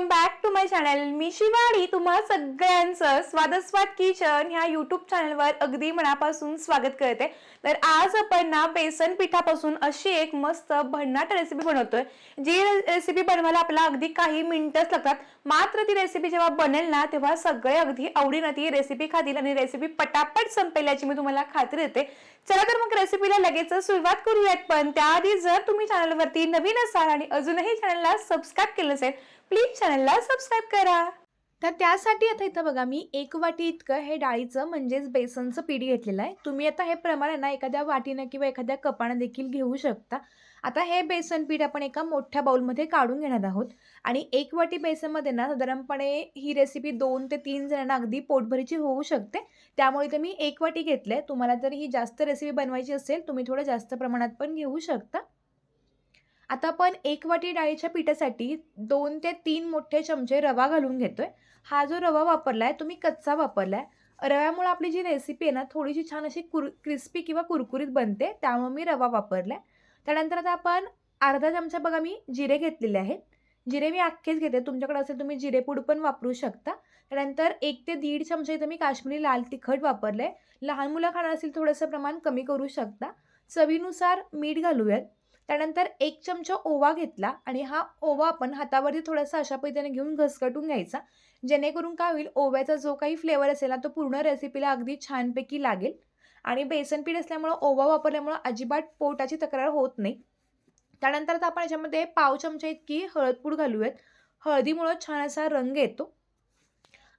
Welcome back to my channel मी शिवाडी. तुम्हा सगळ्यांचं स्वादस्वाद kitchen ह्या युट्यूब चॅनलवर अगदी मनापासून स्वागत करते. तर आज आपण ना बेसन पिठापासून अशी एक मस्त भन्नाट रेसिपी बनवतोय. जी रेसिपी बनवायला आपल्याला अगदी काही मिनिटच लागतात. मात्र ती रेसिपी जेव्हा बनेल ना तेव्हा सगळे अगदी आवडीनं ती रेसिपी खातील आणि रेसिपी पटापट संपेल याची मी तुम्हाला खात्री देते. चला तर मग रेसिपीला लगेच सुरुवात करूयात. पण त्याआधी जर तुम्ही चॅनलवरती नवीन असाल आणि अजूनही चॅनलला सबस्क्राईब केलं असेल प्लीज चॅनलला सबस्क्राईब करा. तर त्यासाठी आता इथं बघा मी एक वाटी इतकं हे डाळीचं म्हणजेच बेसनचं पीठ घेतलेलं आहे. तुम्ही आता हे प्रमाण आहे ना एखाद्या वाटीनं किंवा एखाद्या कपानं देखील घेऊ शकता. आता हे बेसन पीठ आपण एका मोठ्या बाऊलमध्ये काढून घेणार आहोत. आणि एक वाटी बेसनमध्ये ना साधारणपणे ही रेसिपी दोन ते तीन जणांना अगदी पोटभरीची होऊ शकते. त्यामुळे इथे मी एक वाटी घेतलं आहे तुम्हाला जर ही जास्त रेसिपी बनवायची असेल तुम्ही थोडं जास्त प्रमाणात पण घेऊ शकता. आता आपण एक वाटी डाळीच्या पिठासाठी दोन ते तीन मोठे चमचे रवा घालून घेतोय. हा जो रवा वापरला आहे तुम्ही कच्चा वापरला आहे रव्यामुळे आपली जी रेसिपी आहे ना थोडीशी छान अशी कुर क्रिस्पी किंवा कुरकुरीत बनते त्यामुळे मी रवा वापरला आहे त्यानंतर आता आपण अर्धा चमचा बघा मी जिरे घेतलेले आहेत. जिरे मी अख्खेच घेते. तुमच्याकडे असेल तुम्ही जिरेपूड पण वापरू शकता. त्यानंतर एक ते दीड चमचा इथं मी काश्मीरी लाल तिखट वापरलं आहे लहान मुलं खाणार असेल थोडंसं प्रमाण कमी करू शकता. चवीनुसार मीठ घालूयात. त्यानंतर एक चमचा ओवा घेतला आणि हा ओवा आपण हातावरती थोडासा अशा पद्धतीने घेऊन घसकटून घ्यायचा. जेणेकरून काय होईल ओव्याचा जो काही फ्लेवर असेल ना तो पूर्ण रेसिपीला अगदी छानपैकी लागेल. आणि बेसन पीठ असल्यामुळं ओवा वापरल्यामुळं अजिबात पोटाची तक्रार होत नाही. त्यानंतर आता आपण याच्यामध्ये पाव चमचा इतकी हळदपूड घालूयात. हळदीमुळं छान असा रंग येतो.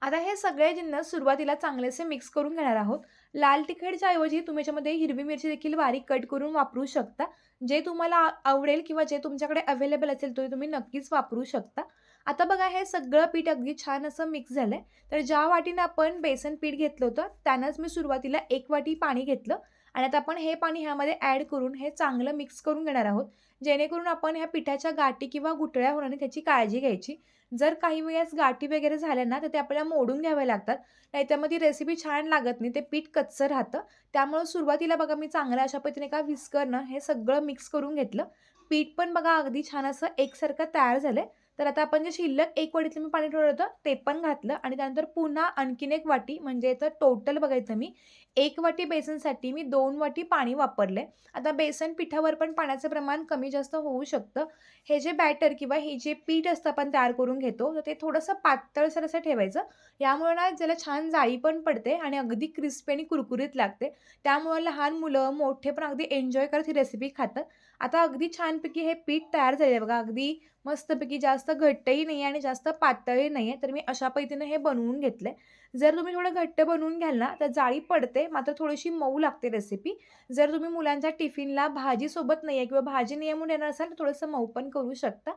आता हे सगळे जिन्नस सुरुवातीला चांगलेसे मिक्स करून घेणार आहोत. लाल तिखटच्या ऐवजी तुम्ही याच्यामध्ये हिरवी मिरची देखील बारीक कट करून वापरू शकता. जे तुम्हाला आवडेल किंवा जे तुमच्याकडे अवेलेबल असेल ते तुम्ही नक्कीच वापरू शकता. आता बघा हे सगळं पीठ अगदी छान असं मिक्स झालं आहे तर ज्या वाटीनं आपण बेसन पीठ घेतलं होतं त्यानंच मी सुरुवातीला एक वाटी पाणी घेतलं. आणि आता आपण हे पाणी ह्यामध्ये ॲड करून हे चांगलं मिक्स करून घेणार आहोत. जेणेकरून आपण ह्या पिठाच्या गाठी किंवा गुठळ्या होणार त्याची काळजी घ्यायची. जर काही वेळेस गाठी वगैरे झाल्या ना तर ते आपल्याला मोडून घ्यावे लागतात. नाही तर मग ती रेसिपी छान लागत नाही ते पीठ कच्चं राहतं. त्यामुळं सुरुवातीला बघा मी चांगल्या अशा पद्धतीने का विस्करनं हे सगळं मिक्स करून घेतलं. पीठ पण बघा अगदी छान असं एकसारखं तयार झालं आहे तर आता आपण जे शिल्लक एक वाटीतलं मी पाणी ठेवलं होतं ते पण घातलं. आणि त्यानंतर पुन्हा आणखीन एक वाटी म्हणजे तर टोटल बघायचं मी एक वाटी बेसनसाठी मी दोन वाटी पाणी वापरले आता बेसन पिठावर पण पाण्याचं प्रमाण कमी जास्त होऊ शकतं. हे जे बॅटर किंवा हे जे पीठ असतं आपण तयार करून घेतो तर ते थोडंसं पातळसर असं ठेवायचं. यामुळे ना ज्याला छान जाळी पण पडते आणि अगदी क्रिस्पी आणि कुरकुरीत लागते. त्यामुळं लहान मुलं मोठे पण अगदी एन्जॉय करत ही रेसिपी खातात. आता अगदी छानपैकी हे पीठ तयार झाले आहे बघा. अगदी मस्तपैकी जास्त घट्टही नाही आहे आणि जास्त पातळही नाही आहे तर मी अशा पद्धतीनं हे बनवून घेतलं आहे जर तुम्ही थोडं घट्ट बनवून घ्याल ना तर जाळी पडते. मात्र थोडीशी मऊ लागते रेसिपी जर तुम्ही मुलांच्या टिफिनला भाजीसोबत नाही आहे किंवा भाजी नाही म्हणून येणार असाल तर थोडंसं मऊ पण करू शकता.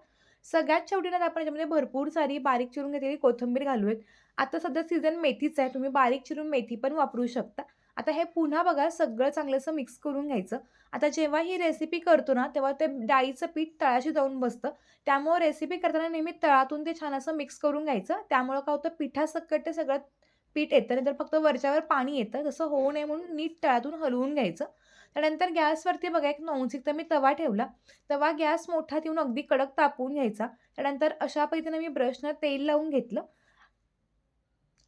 सगळ्यात शेवटी आपण याच्यामध्ये भरपूर सारी बारीक चिरून घेतलेली कोथिंबीर घालूयात. आता सध्या सीझन मेथीचा आहे. तुम्ही बारीक चिरून मेथी पण वापरू शकता. आता हे पुन्हा बघा सगळं चांगलंसं मिक्स करून घ्यायचं. आता जेव्हा ही रेसिपी करतो ना तेव्हा ते डाळीचं पीठ तळाशी जाऊन बसतं. त्यामुळं रेसिपी करताना नेहमी तळातून ते छान असं मिक्स करून घ्यायचं. त्यामुळं काय होतं पिठासकट ते सगळं पीठ येतं नाही तर फक्त वरच्यावर पाणी येतं तसं होऊ नये म्हणून नीट तळातून हलवून घ्यायचं. त्यानंतर गॅसवरती बघा एक नॉनस्टिकचा मी तवा ठेवला. तवा गॅस मोठा ठेवून अगदी कडक तापवून घ्यायचा. त्यानंतर अशा पद्धतीने मी ब्रशनं तेल लावून घेतलं.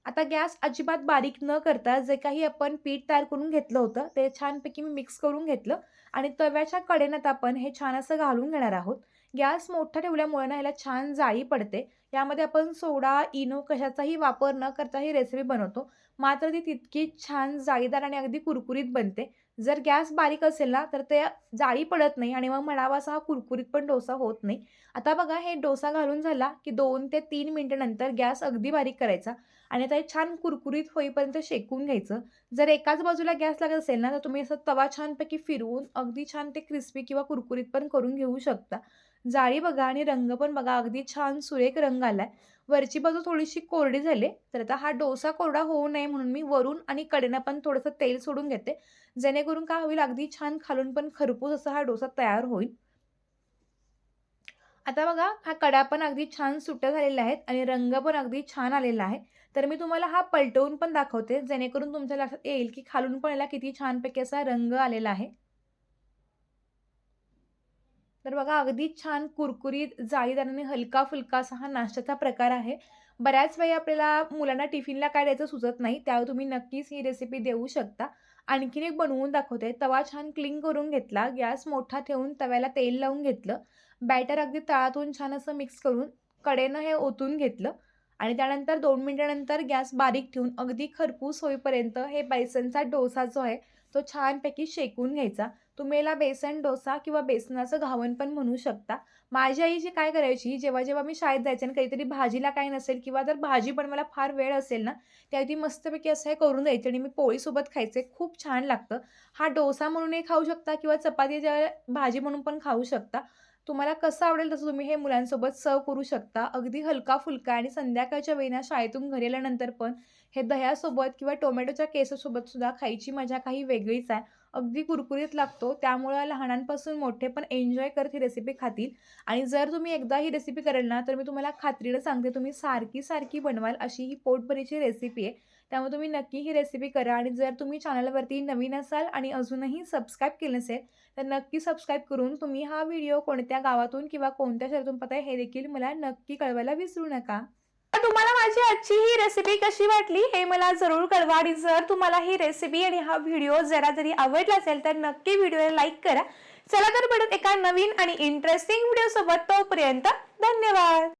आता गॅस अजिबात बारीक न करता जे काही आपण पीठ तयार करून घेतलं होतं ते छानपैकी मी मिक्स करून घेतलं. आणि तव्याच्या कडेनं आपण हे छान असं घालून घेणार आहोत. गॅस मोठा ठेवल्यामुळे ना ह्याला छान जाळी पडते. यामध्ये आपण सोडा इनो कशाचाही वापर न करता ही रेसिपी बनवतो. मात्र ती तितकी छान जाळीदार आणि अगदी कुरकुरीत बनते. जर गॅस बारीक असेल ना तर ते जाळी पडत नाही आणि मग म्हणावा असा हा कुरकुरीत पण डोसा होत नाही. आता बघा हे डोसा घालून झाला की दोन ते तीन मिनटानंतर गॅस अगदी बारीक करायचा आणि आता हे छान कुरकुरीत होईपर्यंत शेकून घ्यायचं. जर एकाच बाजूला गॅस लागत असेल ना तर तुम्ही असं तवा छानपैकी फिरवून अगदी छान ते क्रिस्पी किंवा कुरकुरीत पण करून घेऊ शकता. जाळी बघा आणि रंग पण बघा अगदी छान सुरेख रंग आलाय. वरची बाजू थोडीशी कोरडी झाली तर आता हा डोसा कोरडा होऊ नये म्हणून मी वरून आणि कडेनं पण थोडंसं तेल सोडून घेते. जेणेकरून काय होईल अगदी छान खालून पण खरपूस असा हा डोसा तयार होईल. आता बघा हा कडा पण अगदी छान सुट्या झालेल्या आहेत आणि रंग पण अगदी छान आलेला आहे. तर मी तुम्हाला हा पलटवून पण दाखवते जेणेकरून तुमच्या लक्षात येईल की खालून पण याला किती छानपैकी असा रंग आलेला आहे. तर बघा अगदी छान कुरकुरीत जाळीदार आणि हलका फुलका असा हा नाश्त्याचा प्रकार आहे. बऱ्याच वेळी आपल्याला मुलांना टिफिनला काय द्यायचं सुचत नाही त्यावेळी तुम्ही नक्कीच ही रेसिपी देऊ शकता. आणखीन एक बनवून दाखवते. तवा छान क्लीन करून घेतला गॅस मोठा ठेवून तव्याला तेल लावून घेतलं. बॅटर अगदी तळातून छान असं मिक्स करून कडेनं हे ओतून घेतलं. आणि त्यानंतर दोन मिनिटानंतर गॅस बारीक ठेवून अगदी खरपूस होईपर्यंत हे बेसनचा डोसा जो आहे तो छानपैकी शेकून घ्यायचा. तुम्ही याला बेसन डोसा किंवा बेसनाचं घावण पण म्हणू शकता. माझी आई जी काय करायची जेव्हा जेव्हा मी शाळेत जायचे आणि काहीतरी भाजीला काही नसेल किंवा जर भाजी बनवायला फार वेळ असेल ना त्यावेळी ती मस्तपैकी असं हे करून द्यायची आणि मी पोळीसोबत खायचे. खूप छान लागतं. हा डोसा म्हणूनही खाऊ शकता किंवा चपातीच्या भाजी म्हणून पण खाऊ शकता. तुम्हाला कसं आवडेल तसं तुम्ही हे मुलांसोबत सर्व करू शकता. अगदी हलका फुलका आणि संध्याकाळच्या वेळेला शाळेतून घरी आल्यानंतर पण हे दह्यासोबत किंवा टोमॅटोच्या केसासोबत सुद्धा खायची मजा काही वेगळीच आहे. अगदी कुरकुरीत लागतो. त्यामुळं लहानांपासून मोठे पण एन्जॉय करत ही रेसिपी खातील. आणि जर तुम्ही एकदा ही रेसिपी कराल ना तर मी तुम्हाला खात्रीनं सांगते तुम्ही सारखी सारखी बनवाल अशी ही पोटभरीची रेसिपी आहे. त्यामुळे तुम्ही नक्की ही रेसिपी करा आणि जर तुम्ही चॅनलवरती नवीन असाल आणि अजूनही सबस्क्राईब केलं नसेल तर नक्की सबस्क्राईब करून तुम्ही हा व्हिडिओ कोणत्या गावातून किंवा कोणत्या शहरातून पाहताय हे देखील मला नक्की कळवायला विसरू नका. तर तुम्हाला माझी आजची ही रेसिपी कशी वाटली हे मला जरूर कळवा. आणि जर तुम्हाला ही रेसिपी आणि हा व्हिडिओ जरा जरी आवडला असेल तर नक्की व्हिडिओला लाईक करा. चला तर परत एका नवीन आणि इंटरेस्टिंग व्हिडिओ सोबत तोपर्यंत धन्यवाद.